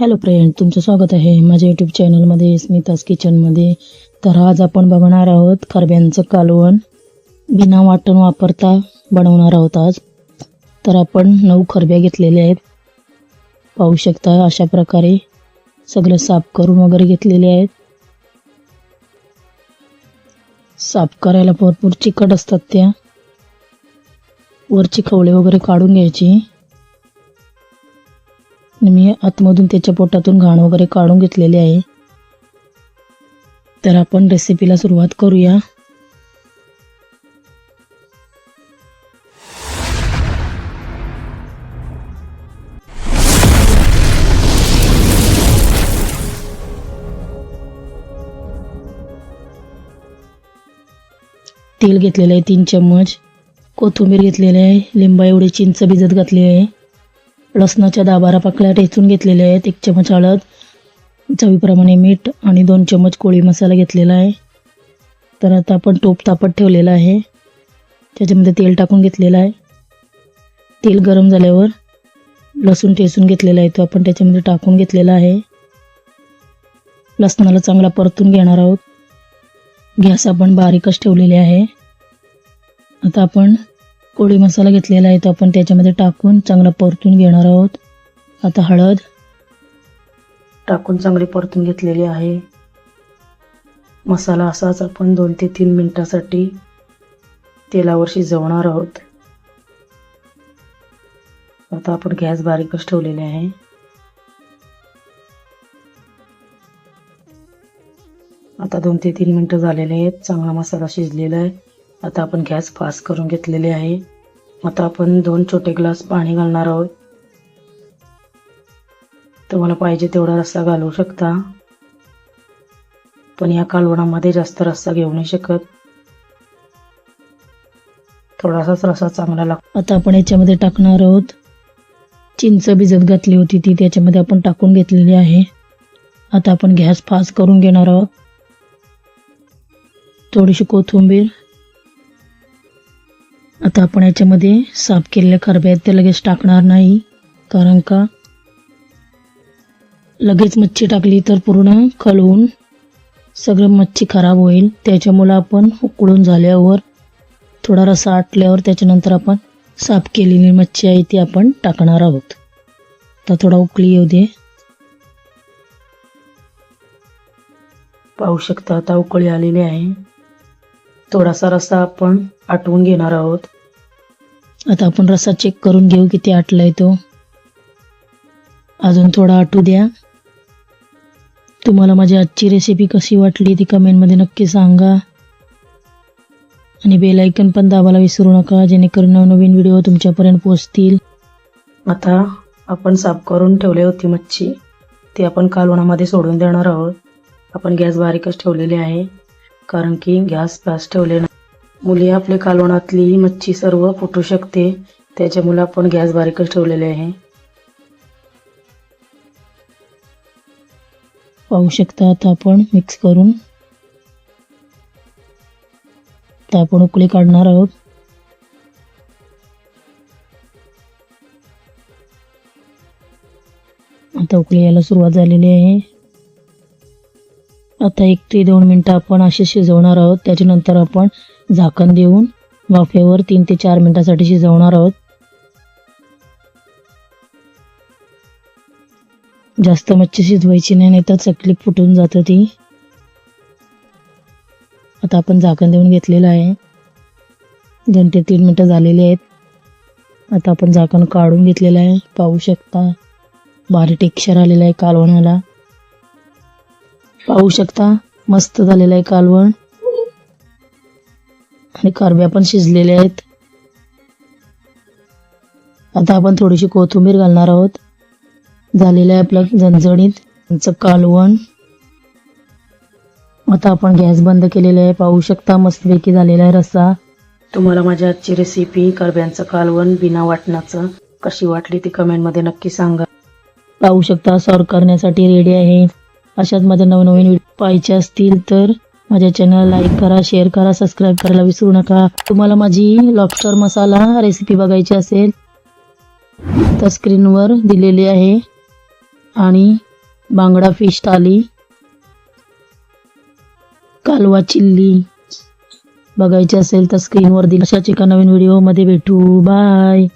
Hello friend तुमचं स्वागत आहे माझ्या यूट्यूब चॅनलमध्ये स्मिताज किचनमध्ये तर आज आपण बघणार आहोत खरब्यांचं कालवण. बिना वाटण वापरता बनवणार आहोत आज. तर आपण नऊ खरब्या घेतलेल्या आहेत. पाहू शकता अशा प्रकारे सगळं साफ करून वगैरे घेतलेले आहेत. साफ करायला भरपूर चिकट असतात त्या. वरची खवळे वगैरे काढून घ्यायची. आणि मी आतमधून त्याच्या पोटातून घाण वगैरे काढून घेतलेली आहे. तर आपण रेसिपीला सुरुवात करूया. तेल घेतलेलं आहे तीन चम्मच. कोथिंबीर घेतलेली आहे. लिंबा एवढी चिंच भिजत घातली आहे. लसणाच्या दहा बारा पाकळ्या ठेचून घेतलेल्या आहेत. एक चमच हळद चवीप्रमाणे मीठ आणि दोन चमच कोळी मसाला घेतलेला आहे. तर आता आपण टोप तापत ठेवलेला आहे. त्याच्यामध्ये तेल टाकून घेतलेलं आहे. तेल गरम झाल्यावर लसूण ठेचून घेतलेला आहे. तो आपण त्याच्यामध्ये टाकून घेतलेला आहे. लसणाला चांगला परतून घेणार आहोत. गॅस आपण बारीकच ठेवलेले आहे. आता आपण कोळी मसाला घेतलेला आहे तो आपण त्याच्यामध्ये टाकून चांगला परतून घेणार आहोत. आता हळद टाकून चांगली परतून घेतलेली आहे. मसाला असाच आपण दोन ते तीन मिनिटासाठी तेलावर शिजवणार आहोत. आता आपण गॅस बारीकच ठेवलेले आहे. आता दोन ते तीन मिनटं झालेले आहेत. चांगला मसाला शिजलेला आहे. आता आपण गॅस फास्ट करून घेतलेले आहे. आता आपण दोन छोटे ग्लास पाणी घालणार आहोत. तुम्हाला पाहिजे तेवढा रस्सा घालू शकता. पण या कालवणामध्ये जास्त रस्सा घेऊ नाही शकत. थोडासाच रस्सा चांगला लागतो आता आपण याच्यामध्ये टाकणार आहोत. चिंच भिजत घातली होती ती त्याच्यामध्ये आपण टाकून घेतलेली आहे. आता आपण गॅस फास्ट करून घेणार आहोत. थोडीशी कोथिंबीर आता आपण याच्यामध्ये साफ केलेल्या खरब्या आहेत ते लगेच टाकणार नाही. कारण का? लगेच मच्छी टाकली तर पूर्ण खलवून सगळं मच्छी खराब होईल. त्याच्यामुळं आपण उकळून झाल्यावर थोडा रसा आटल्यावर त्याच्यानंतर आपण साफ केलेली मच्छी आहे ती आपण टाकणार आहोत. तर थोडा उकळी येऊ दे. पाहू शकता आता उकळी आलेली आहे. थोडासा रस्सा आपण आटवून घेणार आहोत. आता आपण रस्सा चेक करून घेऊ किती आटलाय तो. अजून थोडा आटू द्या. तुम्हाला माझी आजची रेसिपी कशी वाटली ती कमेंटमध्ये नक्की सांगा. आणि बेलायकन पण दाबायला विसरू नका जेणेकरून नवनवीन व्हिडिओ तुमच्यापर्यंत पोहोचतील. आता आपण साफ करून ठेवली होती मच्छी. ती आपण कालवणामध्ये सोडून देणार आहोत. आपण गॅस बारीकच ठेवलेली आहे कारण की गॅस फास्ट ठेवले नाही मुली आपले कालवणातली मच्छी सर्व फुटू शकते. त्याच्यामुळे आपण गॅस बारीकच ठेवलेले आहे. पाहू शकता आता आपण मिक्स करून. आता आपण उकळी काढणार आहोत. आता उकळी यायला सुरुवात झालेली आहे. आता एक ते दोन मिनटं आपण असे शिजवणार आहोत. त्याच्यानंतर आपण झाकण देऊन वाफेवर तीन ते चार मिनिटासाठी शिजवणार आहोत. जास्त मच्छी शिजवायची नाही नाही तर चकली फुटून जातं ती. आता आपण झाकण देऊन घेतलेलं आहे. दोन ते तीन मिनटं झालेली आहेत. आता आपण झाकण काढून घेतलेलं आहे. पाहू शकता भारी टेक्स्चर आलेलं आहे कालवणाला. पाहू शकता मस्त झालेलं आहे कालवण. आणि कारब्या पण शिजलेल्या आहेत. आता आपण थोडीशी कोथिंबीर घालणार आहोत. झालेलं आहे आपलं झणझणीत. आमचं कालवण. आता आपण गॅस बंद केलेला आहे. पाहू शकता मस्तपैकी झालेला आहे रस्सा. तुम्हाला माझ्या आजची रेसिपी करब्यांचं कालवण बिना वाटणाचं कशी वाटली ती कमेंटमध्ये नक्की सांगा. पाहू शकता सॉर्व करण्यासाठी रेडी आहे. अशाच माझ्या नवनवीन व्हिडिओ पाहायचे असतील तर माझ्या चॅनल लाईक करा शेअर करा सबस्क्राईब करायला विसरू नका. तुम्हाला माझी लॉबस्टर मसाला रेसिपी बघायची असेल तर स्क्रीनवर दिलेली आहे. आणि बांगडा फिश थाली कालवा चिल्ली बघायची असेल तर स्क्रीनवर दिल. अशाच एका नवीन व्हिडिओमध्ये भेटू. बाय